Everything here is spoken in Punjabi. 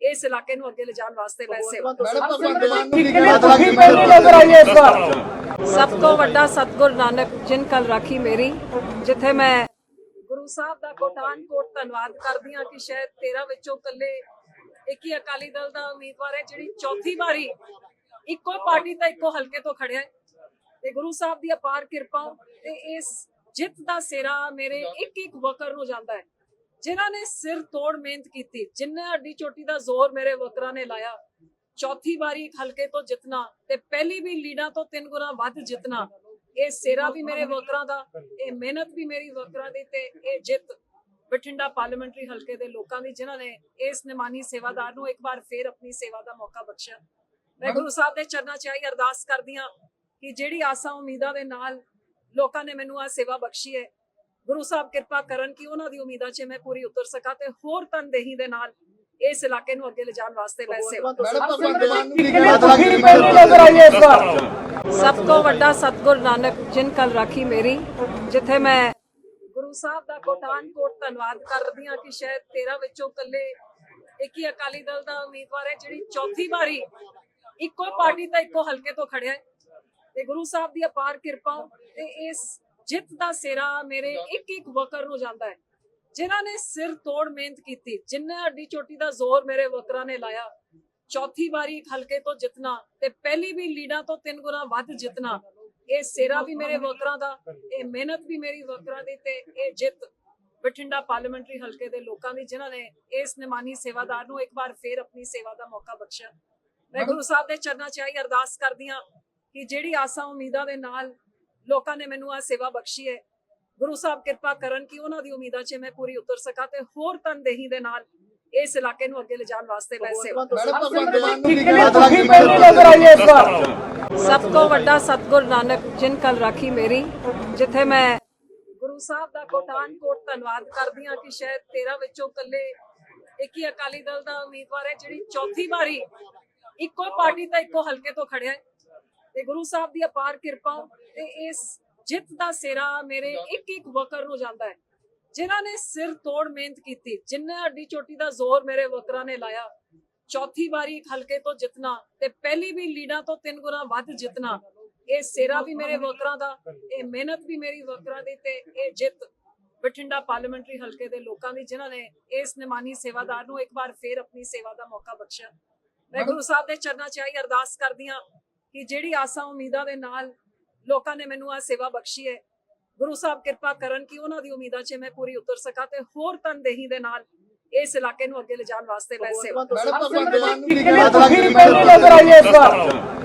ਇਸ ਇਲਾਕੇ ਨੂੰ ਅੱਗੇ ਲਿਜਾਣ ਵਾਸਤੇ ਮੈਂ ਸੇਵਾ ਸਭ ਤੋਂ ਵੱਡਾ ਸਤਗੁਰ ਨਾਨਕ ਜਿਨ ਕਲ ਰਾਖੀ ਮੇਰੀ ਜਿੱਥੇ ਮੈਂ ਗੁਰੂ ਸਾਹਿਬ ਦਾ ਕੋਟਾਨ ਕੋਟ ਧੰਨਵਾਦ ਕਰਦੀ ਹਾਂ ਕਿ ਸ਼ਾਇਦ 13 ਵਿੱਚੋਂ ਕੱਲੇ ਇੱਕ ਹੀ ਅਕਾਲੀ ਦਲ ਦਾ ਉਮੀਦਵਾਰ ਹੈ ਜਿਹੜੀ ਚੌਥੀ ਵਾਰੀ ਇੱਕੋ ਪਾਰਟੀ ਤਾਂ ਇੱਕੋ ਹਲਕੇ ਤੋਂ ਖੜਿਆ ਹੈ। ਤੇ ਗੁਰੂ ਸਾਹਿਬ ਦੀ ਅਪਾਰ ਕਿਰਪਾ ਤੇ ਇਸ ਜਿੱਤ ਦਾ ਸਿਰਾ ਮੇਰੇ ਇੱਕ ਇੱਕ ਵਕਰ ਨੂੰ ਜਾਂਦਾ ਹੈ। ਜਿਨ੍ਹਾਂ ਨੇ ਸਿਰ ਤੋੜ ਮਿਹਨਤ ਕੀਤੀ ਜਿੰਨਾ ਅੱਡੀ ਚੋਟੀ ਦਾ ਜ਼ੋਰ ਮੇਰੇ ਵਰਕਰਾਂ ਨੇ ਲਾਇਆ, ਚੌਥੀ ਵਾਰੀ ਇੱਕ ਹਲਕੇ ਤੋਂ ਜਿੱਤਣਾ ਤੇ ਪਹਿਲੀ ਵੀ ਲੀਡਾਂ ਤੋਂ ਤਿੰਨ ਗੁਣਾ ਵੱਧ ਜਿੱਤਣਾ, ਇਹ ਸਿਰਾ ਵੀ ਮੇਰੇ ਵਕਰਾਂ ਦਾ, ਇਹ ਮਿਹਨਤ ਵੀ ਮੇਰੀ ਵਕਰਾਂ ਦੀ ਤੇ ਇਹ ਜਿੱਤ ਬਠਿੰਡਾ ਪਾਰਲੀਮੈਂਟਰੀ ਹਲਕੇ ਦੇ ਲੋਕਾਂ ਦੀ, ਜਿਨ੍ਹਾਂ ਨੇ ਇਸ ਨਿਮਾਨੀ ਸੇਵਾਦਾਰ ਨੂੰ ਇੱਕ ਵਾਰ ਫੇਰ ਆਪਣੀ ਸੇਵਾ ਦਾ ਮੌਕਾ ਬਖਸ਼ਿਆ। ਮੈਂ ਗੁਰੂ ਸਾਹਿਬ ਦੇ ਚਰਨਾਂ 'ਚ ਆਈ ਅਰਦਾਸ ਕਰਦੀ ਹਾਂ ਕਿ ਜਿਹੜੀ ਆਸਾਂ ਉਮੀਦਾਂ ਦੇ ਨਾਲ ਲੋਕਾਂ ਨੇ ਮੈਨੂੰ ਆ ਸੇਵਾ ਬਖਸ਼ੀ ਹੈ ਗੁਰੂ ਸਾਹਿਬ ਕਿਰਪਾ ਕਰਨ ਕਿ ਉਹਨਾਂ ਦੀ ਉਮੀਦਾਂ 'ਚ ਮੈਂ ਪੂਰੀ ਉਤਰ ਸਕਾਂ ਤੇ ਹੋਰ ਤਨਦੇਹੀ ਦੇ ਨਾਲ ਇਸ ਇਲਾਕੇ ਨੂੰ ਅੱਗੇ ਲਿਜਾਣ ਵਾਸਤੇ ਮੈਂ ਸੇਵਾ ਸਭ ਤੋਂ ਵੱਡਾ ਸਤਗੁਰ ਨਾਨਕ ਜਿਨ ਕਲ ਰਾਖੀ ਮੇਰੀ ਜਿੱਥੇ ਮੈਂ ਗੁਰੂ ਸਾਹਿਬ ਦਾ ਕੋਟਾਨ ਕੋਟ ਧੰਨਵਾਦ ਕਰਦੀ ਹਾਂ ਕਿ ਸ਼ਾਇਦ 13 ਵਿੱਚੋਂ ਕੱਲੇ ਇੱਕ ਹੀ ਅਕਾਲੀ ਦਲ ਦਾ ਉਮੀਦਵਾਰ ਹੈ ਜਿਹੜੀ ਚੌਥੀ ਵਾਰੀ ਇੱਕੋ ਪਾਰਟੀ ਤਾਂ ਇੱਕੋ ਹਲਕੇ ਤੋਂ ਖੜਿਆ ਹੈ। ਤੇ ਗੁਰੂ ਸਾਹਿਬ ਦੀ ਅਪਾਰ ਕਿਰਪਾ ਤੇ ਇਸ ਜਿੱਤ ਦਾ ਸਿਰਾ ਮੇਰੇ ਇੱਕ ਇੱਕ ਵਕਰ ਨੂੰ ਜਾਂਦਾ ਹੈ। ਜਿਨ੍ਹਾਂ ਨੇ ਸਿਰ ਤੋੜ ਮਿਹਨਤ ਕੀਤੀ ਜਿੰਨਾ ਅੱਡੀ ਚੋਟੀ ਦਾ ਜ਼ੋਰ ਮੇਰੇ ਵਕਰਾਂ ਨੇ ਲਾਇਆ ਚੌਥੀ ਵਾਰੀ ਇੱਕ ਹਲਕੇ ਤੋਂ ਜਿੱਤਣਾ ਤੇ ਪਹਿਲੀ ਵੀ ਲੀਡਾਂ ਤੋਂ ਤਿੰਨ ਗੁਣਾ ਵੱਧ ਜਿੱਤਣਾ ਇਹ ਸਿਰਾ ਵੀ ਮੇਰੇ ਵਕਰਾਂ ਦਾ ਇਹ ਮਿਹਨਤ ਵੀ ਮੇਰੀ ਵਕਰਾਂ ਦੀ ਤੇ ਇਹ ਜਿੱਤ ਬਠਿੰਡਾ ਪਾਰਲੀਮੈਂਟਰੀ ਹਲਕੇ ਦੇ ਲੋਕਾਂ ਦੀ ਜਿਨ੍ਹਾਂ ਨੇ ਇਸ ਨਿਮਾਨੀ ਸੇਵਾਦਾਰ ਨੂੰ ਇੱਕ ਵਾਰ ਫੇਰ ਆਪਣੀ ਸੇਵਾ ਦਾ ਮੌਕਾ ਬਖਸ਼ਿਆ। ਮੈਂ ਗੁਰੂ ਸਾਹਿਬ ਦੇ ਚਰਨਾਂ 'ਚ ਆਈ ਅਰਦਾਸ ਕਰਦੀ ਹਾਂ ਕਿ ਜਿਹੜੀ ਆਸਾਂ ਉਮੀਦਾਂ ਦੇ ਨਾਲ ਲੋਕਾਂ ਨੇ ਮੈਨੂੰ ਆ ਸੇਵਾ ਬਖਸ਼ੀ ਹੈ। ਗੁਰੂ ਸਾਹਿਬ ਕਿਰਪਾ ਕਰਨ ਕਿ ਉਹਨਾਂ ਦੀ ਉਮੀਦਾਂ 'ਚ ਮੈਂ ਪੂਰੀ ਉਤਰ ਸਕਾਂ ਤੇ ਹੋਰ ਤਨਦੇਹੀ ਦੇ ਨਾਲ ਇਸ ਇਲਾਕੇ ਨੂੰ ਅੱਗੇ ਲਿਜਾਣ ਵਾਸਤੇ ਮੈਂ ਸੇਵਾ ਸਭ ਤੋਂ ਵੱਡਾ ਸਤਗੁਰ ਨਾਨਕ ਜਿਨ ਕਲ ਰਾਖੀ ਮੇਰੀ ਜਿੱਥੇ ਮੈਂ ਗੁਰੂ ਸਾਹਿਬ ਦਾ ਕੋਟਾਨ ਕੋਟ ਧੰਨਵਾਦ ਕਰਦੀ ਹਾਂ ਕਿ ਸ਼ਾਇਦ 13 ਵਿੱਚੋਂ ਕੱਲੇ ਇੱਕ ਹੀ ਅਕਾਲੀ ਦਲ ਦਾ ਉਮੀਦਵਾਰ ਹੈ ਜਿਹੜੀ ਚੌਥੀ ਵਾਰੀ ਇੱਕੋ ਪਾਰਟੀ ਤਾਂ ਇੱਕੋ ਹਲਕੇ ਤੋਂ ਖੜਿਆ ਹੈ। ਤੇ ਗੁਰੂ ਸਾਹਿਬ ਦੀ ਅਪਾਰ ਕਿਰਪਾ ਤੇ ਇਸ ਜਿੱਤ ਦਾ ਸਿਰਾ ਮੇਰੇ ਇੱਕ ਇੱਕ ਵਕਰ ਨੂੰ ਜਾਂਦਾ ਹੈ। ਜਿਨ੍ਹਾਂ ਨੇ ਸਿਰ ਤੋੜ ਮਿਹਨਤ ਕੀਤੀ ਜਿੰਨਾ ਅੱਡੀ ਚੋਟੀ ਦਾ ਜ਼ੋਰ ਮੇਰੇ ਵਕਰਾਂ ਨੇ ਲਾਇਆ ਚੌਥੀ ਵਾਰੀ ਇੱਕ ਹਲਕੇ ਤੋਂ ਜਿੱਤਣਾ ਤੇ ਪਹਿਲੀ ਵੀ ਲੀਡਾਂ ਤੋਂ ਤਿੰਨ ਗੁਣਾ ਵੱਧ ਜਿੱਤਣਾ ਇਹ ਸਿਰਾ ਵੀ ਮੇਰੇ ਵਕਰਾਂ ਦਾ ਇਹ ਮਿਹਨਤ ਵੀ ਮੇਰੀ ਵਕਰਾਂ ਦੀ ਤੇ ਇਹ ਜਿੱਤ ਬਠਿੰਡਾ ਪਾਰਲੀਮੈਂਟਰੀ ਹਲਕੇ ਦੇ ਲੋਕਾਂ ਦੀ ਜਿਨ੍ਹਾਂ ਨੇ ਇਸ ਨਿਮਾਨੀ ਸੇਵਾਦਾਰ ਨੂੰ ਇੱਕ ਵਾਰ ਫੇਰ ਆਪਣੀ ਸੇਵਾ ਦਾ ਮੌਕਾ ਬਖਸ਼ਿਆ। ਮੈਂ ਗੁਰੂ ਸਾਹਿਬ ਦੇ ਚਰਨਾਂ 'ਚ ਆਈ ਅਰਦਾਸ ਕਰਦੀ ਹਾਂ। ਕਿ ਜਿਹੜੀ ਆਸਾਂ ਉਮੀਦਾਂ ਦੇ ਨਾਲ ਲੋਕਾਂ ਨੇ ਮੈਨੂੰ ਆ ਸੇਵਾ ਬਖਸ਼ੀ ਹੈ ਗੁਰੂ ਸਾਹਿਬ ਕਿਰਪਾ ਕਰਨ ਕਿ ਉਹਨਾਂ ਦੀ ਉਮੀਦਾਂ 'ਚ ਮੈਂ ਪੂਰੀ ਉਤਰ ਸਕਾਂ ਤੇ ਹੋਰ ਤਨਦੇਹੀ ਦੇ ਨਾਲ ਇਸ ਇਲਾਕੇ ਨੂੰ ਅੱਗੇ ਲਿਜਾਣ ਵਾਸਤੇ ਮੈਂ ਸੇਵਾ ਮੈਡਮ ਨੂੰ ਨਜ਼ਰ ਆਈ ਇਸ ਵਾਰ।